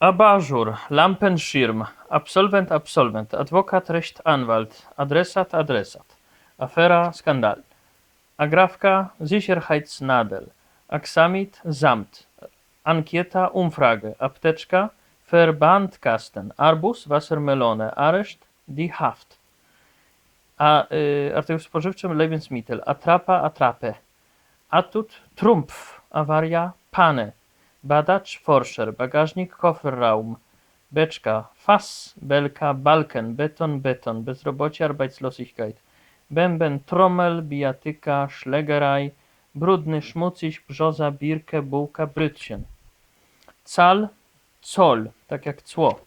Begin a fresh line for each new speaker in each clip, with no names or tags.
Abażur, Lampenschirm, Absolwent, Absolwent, Adwokat, Recht, Anwalt, Adresat, Adresat, Afera, Skandal, Agrafka, Sicherheitsnadel, Aksamit, Samt, Ankieta, Umfrage, Apteczka, Verbandkasten, Arbus, Wassermelone, Areszt, Die Haft, A, y, artykuł spożywczy, Lebensmittel, Atrapa, Atrape, Atut, Trumpf, Awaria, Pane, Badacz, Forscher, Bagażnik, Kofferraum, Beczka, Fass, Belka, Balken, Beton, Beton, Bezrobocie, Arbeitslosigkeit, Bęben, Trommel, Bijatyka, Schlägerei, Brudny, Szmuciś, Brzoza, Birke, Bułka, Brytchen. Cal, Zoll, tak jak cło.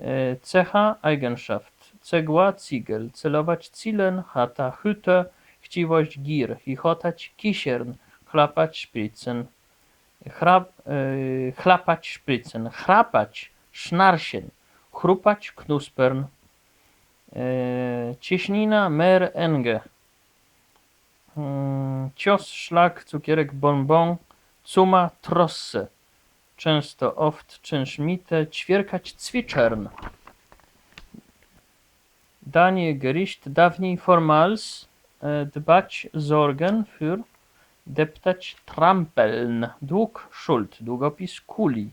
E, Cecha, Eigenschaft. Cegła, Ziegel. Celować, Zielen, Chata, Hütte. Chciwość, Gir. Chichotać, Kisiern. Chlapać, Spritzen. E, chlapać, Spritzen. Chrapać, Schnarchen. Chrupać, Knuspern. E, Cieśnina, Mer, Enge. Mm, Cios, szlak, cukierek, bonbon. Cuma, trosse. Często, oft, czynszmite. Ćwierkać, cwiczern. Danie, Gericht, dawniej formals. Dbać, sorgen für. Deptać, trampeln. Dług, schuld. Długopis, kuli.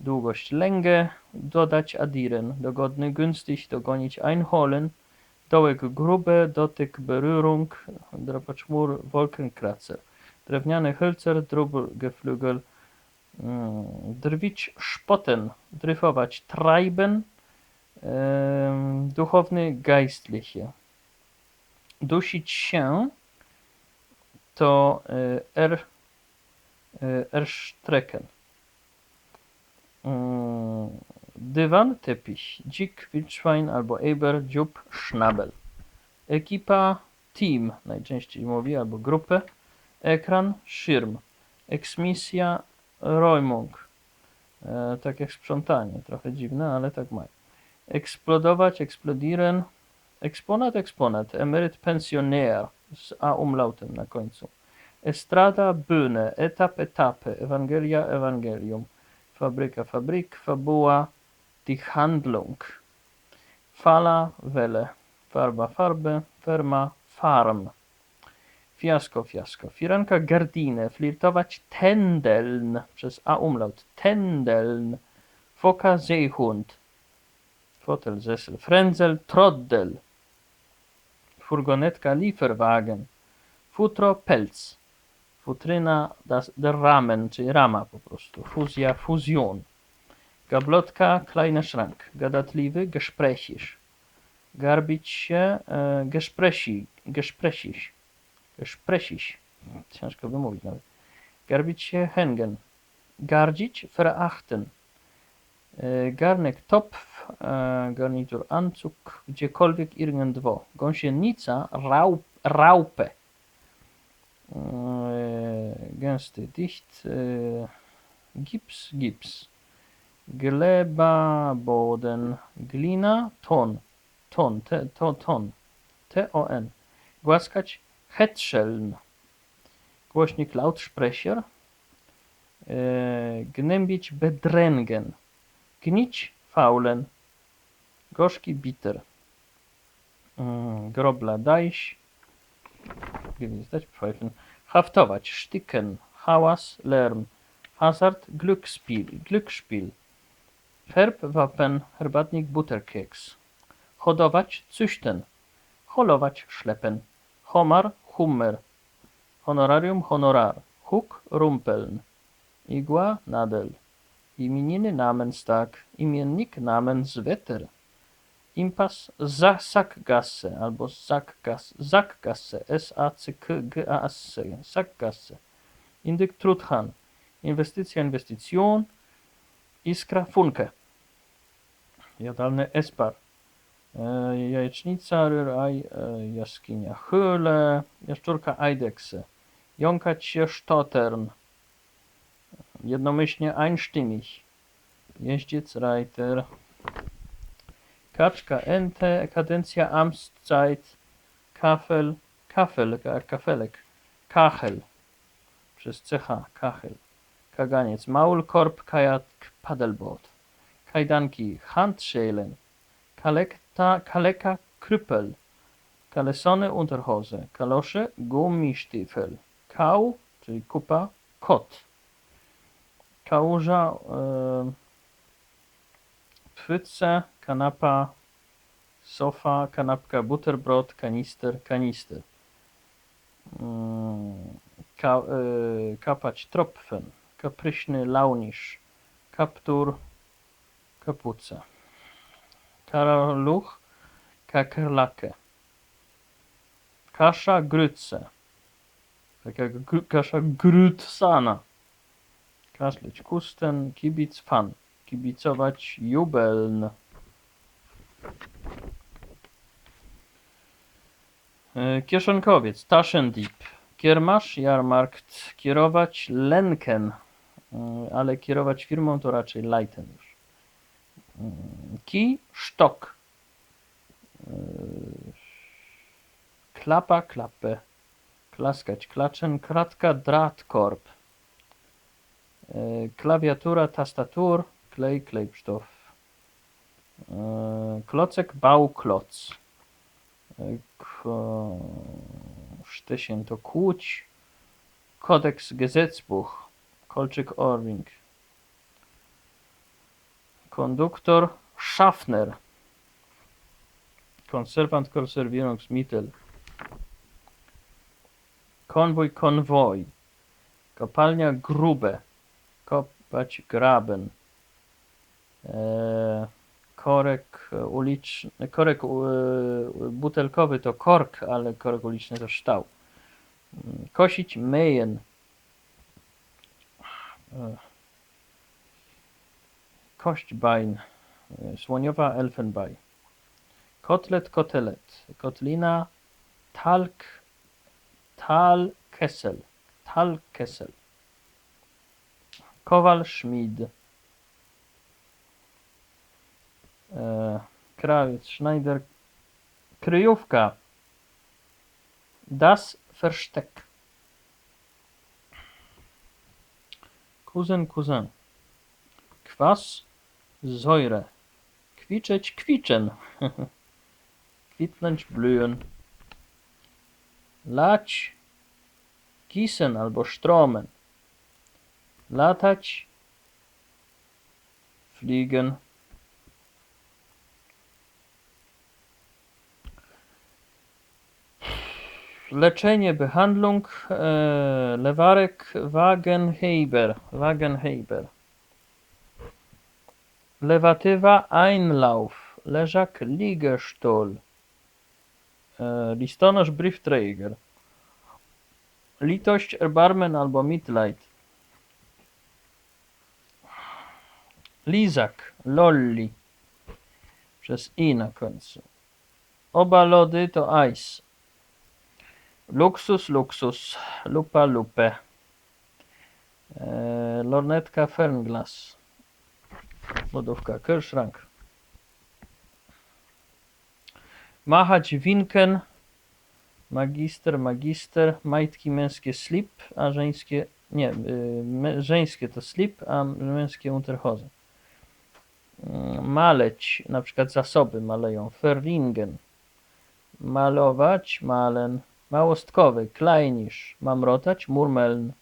Długość, lęgę. Dodać, adieren. Dogodny, günstig. Dogonić, einholen. Dołek, grube. Dotyk, berührung. Drapacz, mur, wolkenkratzer. Drewniany hölzer, drubel, geflügel. Mm, Drwić, szpoten. Dryfować, treiben. Duchowny geistliche. Dusić się to er, e, erstrecken. Mm, Dywan, tepich. Dzik, wildschwein albo eber, dziób, schnabel. Ekipa, team najczęściej mówi, albo grupę. Ekran, szirm. Eksmisja, Räumung. E, tak jak sprzątanie, trochę dziwne, ale tak mają. Eksplodować, eksplodieren. Eksponat, eksponat. Emeryt, pensjoner z A umlautem na końcu. Estrada, Bühne. Etap, etapy. Ewangelia, Evangelium. Fabryka, Fabrik. Fabuła, die Handlung. Fala, Welle. Farba, Farbe. Ferma, Farm. Fiasko, fiasko. Firanka, gardine. Flirtować, tendeln. Przez A umlaut. Tendeln. Foka, Seehund. Fotel, Sessel. Frenzel, Troddel. Furgonetka, Lieferwagen. Futro, Pelz. Futryna, das, der Ramen, czyli rama po prostu. Fuzja, Fusion. Gablotka, kleiner Schrank. Gadatliwy, Gesprächisch. Garbić się, e, Gesprächi, Gesprächisch. Gesprächisch. Ciężko wymówić nawet. Garbić się, Hengen. Gardzić, verachten. E, Garnek, Topf, garnitur, Anzug, gdziekolwiek irgendwo. Gąsienica, raup, Raupe. E, Gęsty, dicht, e, gips, gips. Gleba, Boden, glina, ton, ton, te, to, ton, T-O-N. Głaskać, Hetscheln. Głośnik, Lautsprecher. E, gnębić, Bedrängen. Gnić, faulen. Gorzki, bitter. Mm, Grobla, dajś. Haftować, sztyken. Hałas, lärm. Hazard, Glücksspiel, Glücksspiel. Herb, Wappen, herbatnik, Butterkeks. Hodować, züchten. Holować, schleppen. Homar, Hummer. Honorarium, honorar. Huk, rumpeln. Igła, nadel. Imieniny Namenstag, imiennik Namenswetter. Impas Sackgasse albo Sackgasse, Sackgasse, S-A-C-K-G-A-S-S, Sackgasse. Indyk Truthan, inwestycja, inwestycjon, Iskra, Funke. Jadalny Espar. E, jajecznica, Ryraj, e, jaskinia, Höhle, jaszczurka, Eidechse. Jąkać się, Stottern. Jednomyślnie einstimmig. Jeździec, Reiter. Kaczka, Ente, kadencja, Amtszeit, Kafel, Kafel, ka- kafelek, Kachel. Przez CH, Kachel. Kaganiec, Maulkorb, Kajak, Paddleboard. kajdanki, Handschellen, kalekta, kaleka, Krüppel, kalesony, Unterhose, kalosze, Gummistiefel, kał, czyli kupa, kot, kałuża, e, pfütze, kanapa, sofa, kanapka, butterbrot, kanister, kanister. Mm, Ka, e, kapać, tropfen, kapryśny, launisz, kaptur, kapuca. Karaluch, kakerlakę. Kasza, gryce. Tak jak gr- kasza grytsana. Kaszleć, kusten, kibic, fan. Kibicować, jubeln. E, Kieszonkowiec, Taschendieb. Kiermasz, Jarmarkt. Kierować, Lenken. E, Ale kierować firmą to raczej Leiten już. Mm, Kij, sztok. E, Klapa, klapę. Klaskać, klaczem. Kratka, drahtkorb. E, Klawiatura, tastatur. Klej, klejpsztof. E, Klocek, bał, kloc. E. Sztysien to kłuć. Kodeks Gesetzbuch. Kolczyk Orwing. Konduktor Schaffner. Konserwant Konservierungsmittel. Konwój konwoj. Kopalnia grube. Kopać graben. Eee, korek uliczny, korek u, butelkowy to kork, ale korek uliczny to ształ. Mm, Kosić myjen. Eee, Słoniowa elfenbaj. Kotlet, kotelet. Kotlina, talk, talkessel. Talkessel. Kowal, szmid. E, krawiec, Schneider, kryjówka, das Versteck, kuzyn, kuzyn, kwas, Säure, kwiczeć, kwiczen, kwitnąć, blühen, lać, gießen albo stromen, latać, fliegen, Leczenie, Behandlung, e, lewarek, Wagenheber, Wagenheber. Lewatywa, Einlauf, leżak, Liegestuhl. E, listonosz, Briefträger. Litość, Erbarmen albo Mitleid. Lizak, Lolli. Przez i na końcu. Oba lody to ice. Luksus, luksus. Lupa, lupę. E, lornetka, fernglas. Lodówka, Kirschrank. Machać, winken. Magister, magister. Majtki męskie, slip, a żeńskie... Nie, y, mę- żeńskie to slip, a męskie unterhose. Mm, Maleć, na przykład zasoby maleją. Verringen. Malować, malen. Małostkowy, kleinisz, mamrotać, murmeln.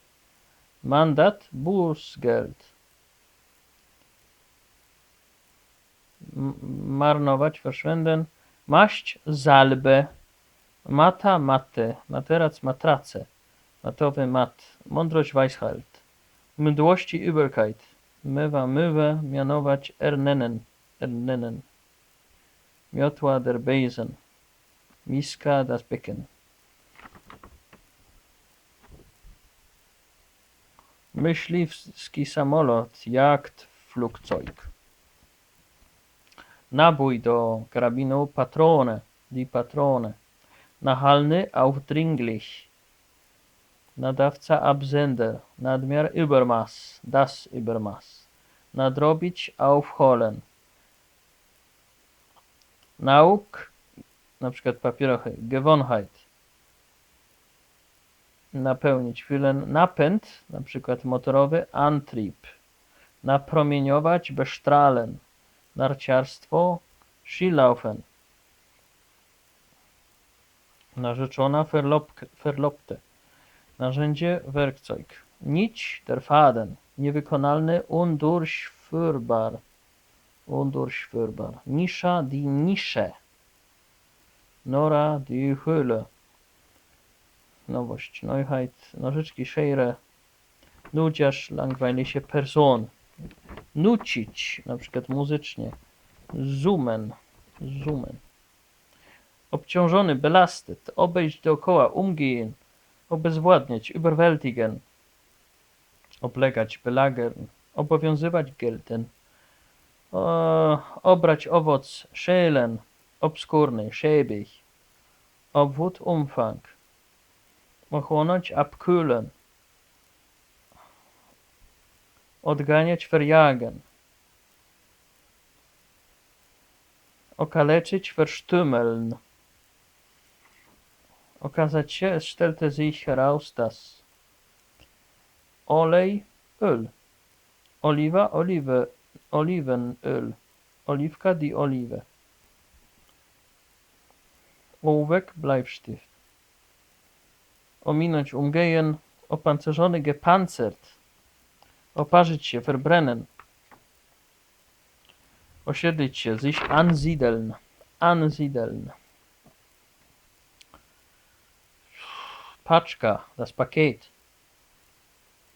Mandat, Bußgeld. M- marnować, verschwenden. Maść, zalbę. Mata, matę. Materac, matracę. Matowy, mat. Mądrość, Weisheit. Mdłości, Übelkeit. Mywa, mywę. Mianować, ernennen. Ernennen. Miotła, der Besen. Miska, das Becken. Myśliwski samolot, jacht, Flugzeug. Nabój do karabinu Patrone, die Patrone. Nachalny, aufdringlich. Nadawca Absender, nadmiar Übermaß, das Übermaß. Nadrobić, aufholen. Nauk, na przykład papierochy, Gewohnheit. Napełnić filen, napęd, na przykład motorowy, Antrieb. Napromieniować, bestrahlen. narciarstwo, Skilaufen. Narzeczona Verlobte. Narzędzie Werkzeug. Nić der Faden. Niewykonalny Undurchführbar. Undurchführbar. Nisza die Nische. Nora die Höhle. Nowość. Neuheit. Nożyczki Scheire. Nudziarz. Langweilige Person. Nucić. Na przykład muzycznie. Zoomen. Zoomen. Obciążony, belastet, obejść dookoła, umgehen, obezwładniać, überwältigen, oblegać, belagern, obowiązywać, gelten, o, obrać owoc, schälen, obskurny, schäbig, obwód, umfang, ochłonąć, abkühlen, odganiać, verjagen, okaleczyć, verstümmeln, okazać się, stellte sich heraus, dass Olej, Öl, Oliwa, Olive, Olivenöl, Oliwka, die Olive, Ołówek, Bleistift, ominąć, umgehen, opancerzony, gepanzert, oparzyć się, verbrennen, osiedlić się, sich ansiedeln, ansiedeln. Paczka, das Paket.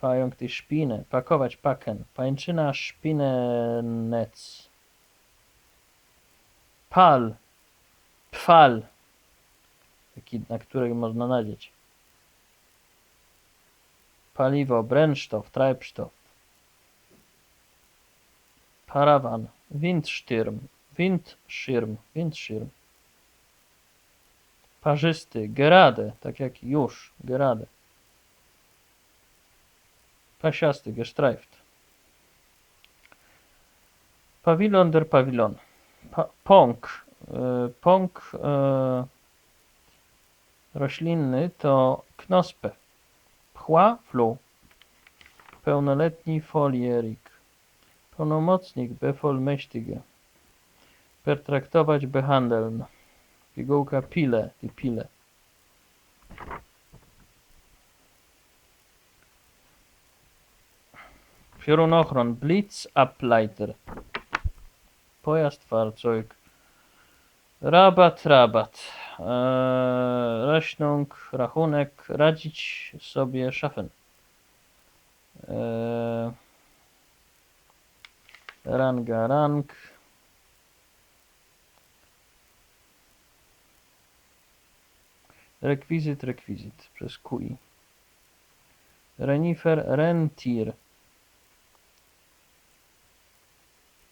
Pająk, die Spinę. Pakować, packen. Pańczyna, szpinec. Pal. Pfal. Taki, na którego można nadzieć. Paliwo, Brennstoff, Treibstoff. Parawan. Windstürm. Windschirm. Windschirm. Parzysty, gerade, tak jak już, gerade. Pasiasty, gestreift. Pawilon der Pawilon. Pa pąk. y, Pąk y, roślinny to knospe. Pchła, flu. Pełnoletni folierik. Pełnomocnik, bevollmächtige. Pertraktować, behandeln. Pigułka pile, die pile. Piorunochron, Blitzableiter. Pojazd, Fahrzeug. Rabat, rabat. Rechnung, rachunek, radzić sobie, schaffen. Eee, ranga, rang. Rekwizyt, rekwizyt przez QI. Renifer, rentir.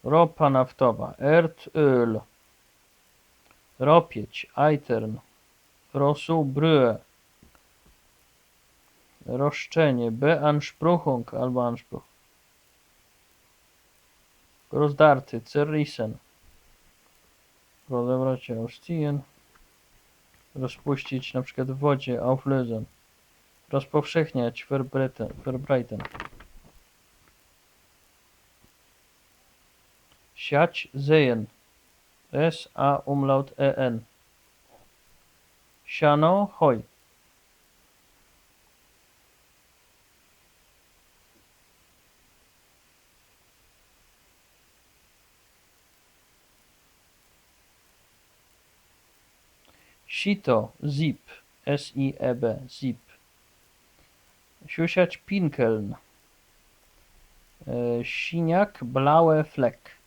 Ropa naftowa, Erdöl. Ropieć, Eitern. Rosół, Brühe. Roszczenie, Beanspruchung albo Anspruch. Rozdarty, Zerrissen. Rozebrać, Ausziehen. Rozpuścić na przykład w wodzie, auflösen. Rozpowszechniać, verbreiten. Siać, sehen. S, A, umlaut, E, N. Siano, hoj. Sito, zip. S-I-E-B, zip. Siusiać, pinkeln. E, Siniak, blaue Fleck.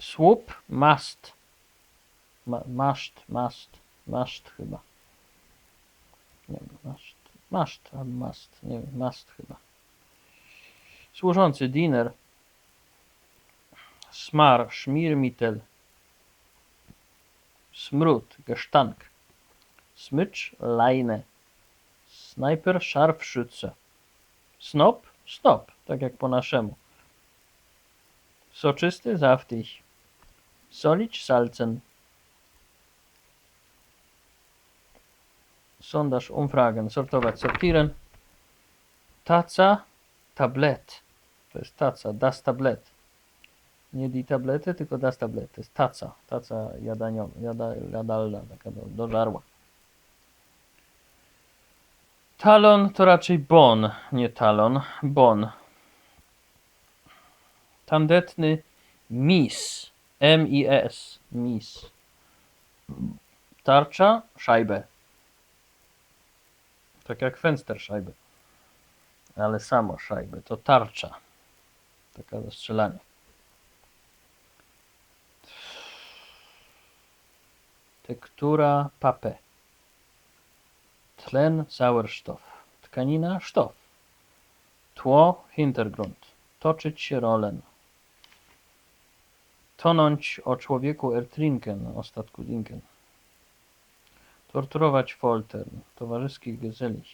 Słup, mast. Ma, maszt, mast, maszt chyba. Nie wiem, maszt, maszt albo mast, nie wiem, mast chyba. Służący, diner. Smar, Schmiermittel. Smród, Gestank. Smycz, Leine. Snajper, Scharfschütze. Snop, snop, tak jak po naszemu. Soczysty, saftig. Solić, salzen. Sondaż, umfragen, sortować, sortieren. Taca, tablet. To jest taca, das tablet. Nie di tablety, tylko das tablet. To jest taca, taca jadaniowa, jada, jadalna, taka do, do żarła. Talon to raczej bon, nie talon, bon. Tandetny mis, M-I-S, mis. Tarcza, szajbę. Tak jak Fensterscheibe. Ale samo szajbę, to tarcza. Taka do strzelania. Tektura Pape. Tlen Sauerstoff. Tkanina sztof. Tło Hintergrund. Toczyć się rollen. Tonąć o człowieku ertrinken, o statku dinken. Torturować foltern. Towarzyski gezellich.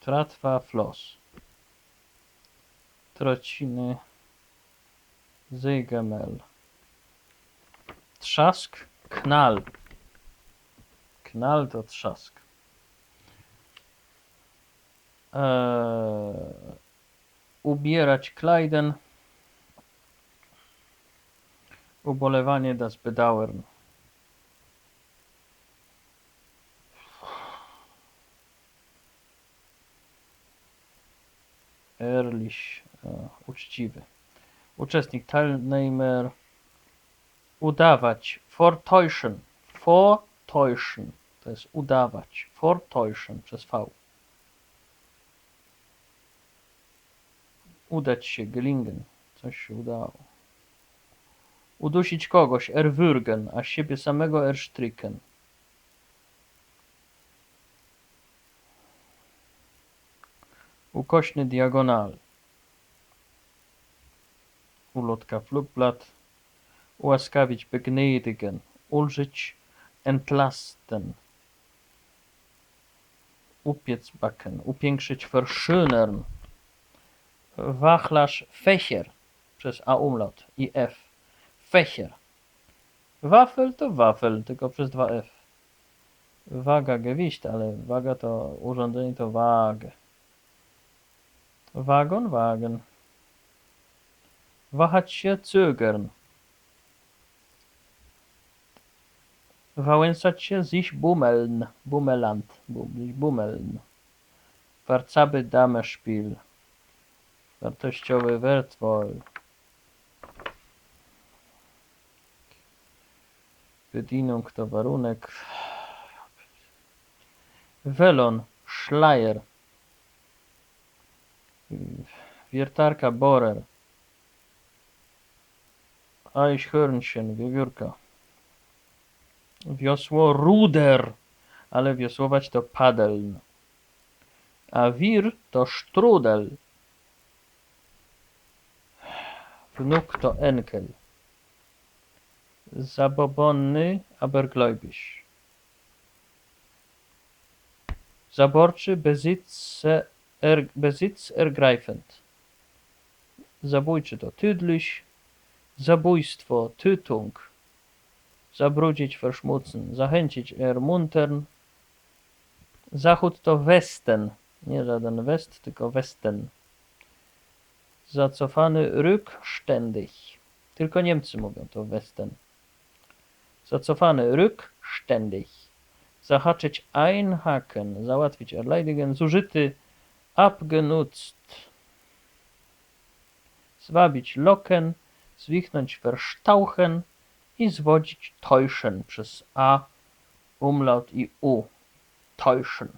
Tratwa flos. Trociny Zygemel. Trzask, knal. Knal to trzask. Eee, ubierać klejden. Ubolewanie das Bedauern. Ehrlich, e, uczciwy. Uczestnik, Teilnehmer, udawać, vortäuschen, vortäuschen, to jest udawać, vortäuschen przez V. Udać się, gelingen, coś się udało. Udusić kogoś, erwürgen, a siebie samego erstricken. Ukośny diagonal. Ulotka flugblatt. Ułaskawić, begnadigen. Ulżyć, entlasten. Upiec backen. Upiększyć, verschönern. Wachlarz, Fächer przez A umlaut i F. Fächer. Wafel to wafel, tylko przez dwa F. Waga gewicht, ale waga to urządzenie to wagę. Wagon, wagen. Wahać się, zögern. Wałęsać się, sich bummeln. Bummeland. Bummeln. Warcaby Damespiel. Wartościowy Wertwoll. Bedienung to warunek. Welon, Schleier. Wiertarka, Borer. Eichhörnchen, wiewiórka. Wiosło, Ruder. Ale wiosłować to padeln. A wir to strudel. Wnuk to enkel. Zabobonny, abergläubisch. Zaborczy, Besitz, er, ergreifend. Zabójczy to tydlich. Zabójstwo, Tötung. Zabrudzić, verschmutzen. Zachęcić, ermuntern. Zachód to Westen. Nie żaden West, tylko Westen. Zacofany rückständig. Tylko Niemcy mówią to Westen. Zacofany rückständig. Zahaczyć einhaken. Załatwić erleidigen. Zużyty abgenutzt. Zwabić locken. Zwichnąć verstauchen. I zwodzić täuschen przez A, umlaut i U. Täuschen.